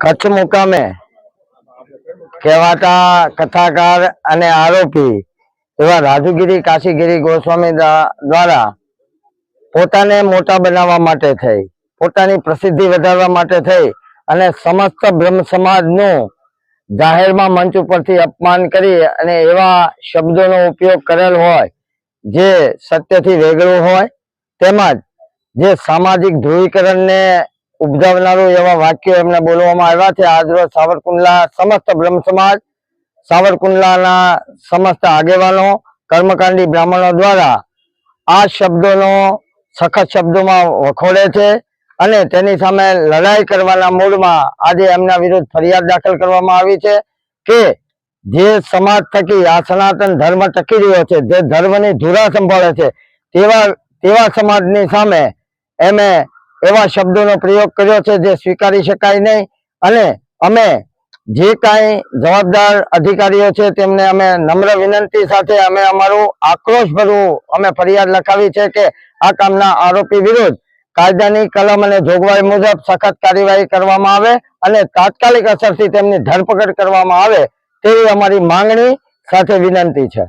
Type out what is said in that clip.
કચ્છ મુકામે કહેવાતા કથાકાર અને આરોપી એવા રાજુગીરી કાશીગીરી ગોસ્વામી દ્વારા પોતાને મોટા બનાવવા માટે થઈ, પોતાની પ્રસિદ્ધિ વધારવા માટે થઈ અને સમસ્ત બ્રહ્મ સમાજનું જાહેરમાં મંચ ઉપરથી અપમાન કરી અને એવા શબ્દોનો ઉપયોગ કરેલ હોય, જે સત્યથી વેગળું હોય, તેમજ જે સામાજિક ધ્રુવીકરણને ઉપજાવનારું એવા વાક્યો એમને બોલવામાં આવ્યા છે. આજરોજ સાવરકુંડલા સમસ્ત બ્રહ્મ સમાજ, સાવરકુંડલાના સમસ્ત આગેવાનો, કર્મકાંડી બ્રાહ્મણો દ્વારા આ શબ્દોનો સખત શબ્દોમાં વખોડે છે અને તેની સામે લડાઈ કરવાના મૂડમાં આજે એમના વિરુદ્ધ ફરિયાદ દાખલ કરવામાં આવી છે કે જે સમાજ થકી આ સનાતન ધર્મ ટકી રહ્યો છે, જે ધર્મની ધુરા સંભાળે છે, તેવા તેવા સમાજની સામે એમે એવા શબ્દોનો પ્રયોગ કર્યો છે જે સ્વીકારી શકાય નહીં. અને અમે જે કાંઈ જવાબદાર અધિકારીઓ છે તેમને અમે નમ્ર વિનંતી સાથે અમે અમારું આક્રોશભર્યું અમે ફરિયાદ લખાવી છે કે આ કામના આરોપી વિરુદ્ધ કાયદાની કલમ અને જોગવાઈ મુજબ સખત કાર્યવાહી કરવામાં આવે અને તાત્કાલિક અસરથી તેમની ધરપકડ કરવામાં આવે તેવી અમારી માંગણી સાથે વિનંતી છે.